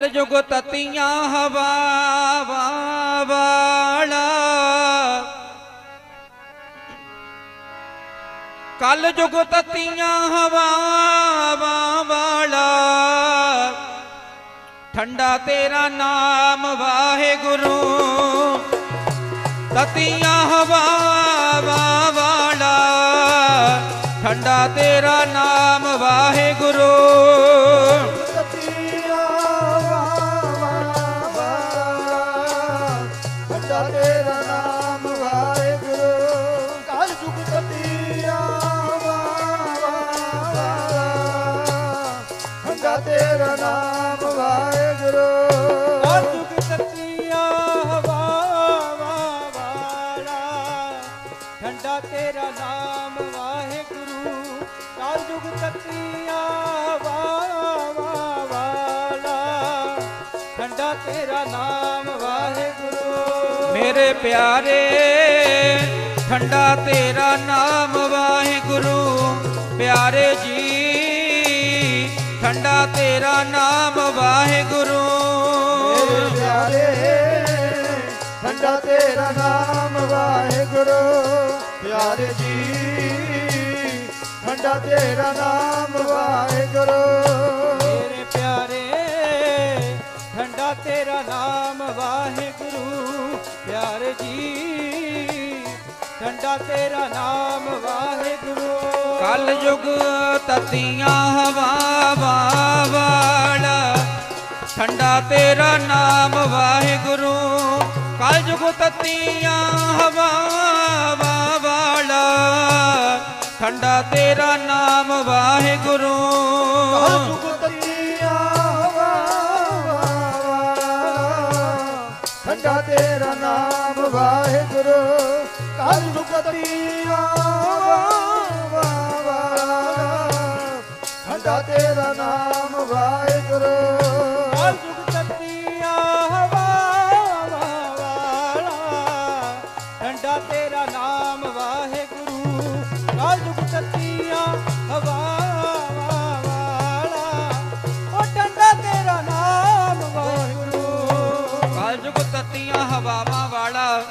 ਜੁਗ ਤਤੀਆਂ ਹਵਾ ਵਾਲਾ ਕਲ ਜੁਗ ਤਤੀਆਂ ਹਵਾਵਾਂ ਵਾਲਾ ਠੰਡਾ ਤੇਰਾ ਨਾਮ ਵਾਹਿਗੁਰੂ। ਤਤੀਆਂ ਹਵਾ ਵਾਲਾ ਠੰਡਾ ਤੇਰਾ ਨਾਮ ਵਾਹਿਗੁਰੂ। ਤੇਰਾ ਨਾਮ ਵਾਹਿਗੁਰੂ ਕਾਲ ਜੁਗ ਤਤੀਆ ਵਾ ਵੱਡਾ ਤੇਰਾ ਨਾਮ ਵਾਹਿਗੁਰੂ ਕਾਲ ਜੁਗ ਤਤੀਆ ਹਵਾ ਠੰਡਾ ਤੇਰਾ ਨਾਮ ਵਾਹਿਗੁਰੂ ਕਾਲ ਜੁਗ ਤਤੀਆ ਹਵਾ ਵਾਲਾ ਠੰਡਾ ਤੇਰਾ ਨਾਮ ਮੇਰੇ ਪਿਆਰੇ ਠੰਡਾ ਤੇਰਾ ਨਾਮ ਵਾਹਿਗੁਰੂ। ਪਿਆਰੇ ਜੀ ਠੰਡਾ ਤੇਰਾ ਨਾਮ ਵਾਹਿਗੁਰੂ। ਮੇਰੇ ਪਿਆਰੇ ਠੰਡਾ ਤੇਰਾ ਨਾਮ ਵਾਹਿਗੁਰੂ। ਪਿਆਰੇ ਜੀ ਠੰਡਾ ਤੇਰਾ ਨਾਮ ਵਾਹਿਗੁਰੂ। ਮੇਰੇ ਪਿਆਰੇ ਠੰਡਾ ਤੇਰਾ ਨਾਮ ਵਾਹਿਗੁਰੂ। ਪਿਆਰੇ ਜੀ। ਠੰਡਾ ਤੇਰਾ ਨਾਮ ਵਾਹਿਗੁਰੂ। ਕਲ ਯੁਗ ਤਤੀਆਂ ਹਵਾਵਾਂ ਵਾਲਾ। ਠੰਡਾ ਤੇਰਾ ਨਾਮ ਵਾਹਿਗੁਰੂ। ਕਲ ਯੁਗ ਤਤੀਆਂ ਹਵਾਵਾਂ ਵਾਲਾ। ਠੰਡਾ ਤੇਰਾ ਨਾਮ ਵਾਹਿਗੁਰੂ। ਸੱਚਾ ਤੇਰਾ ਨਾਮ ਵਾਹਿਗੁਰੂ। ਕਾਲ ਮੁਕਤੀ ਆਵਾ ਸੱਚਾ ਤੇਰਾ ਨਾਮ ਵਾਹਿਗੁਰੂ। ਕਾਲ ਮੁਕਤੀ ਆਵਾ ਠੰਡਾ ਤੇਰਾ ਨਾਮ ਵਾਹਿਗੁਰੂ। ਕਾਲ ਮੁਕਤੀ ਆਵਾ ਹਵਾਵਾਂ ਵਾਲਾ।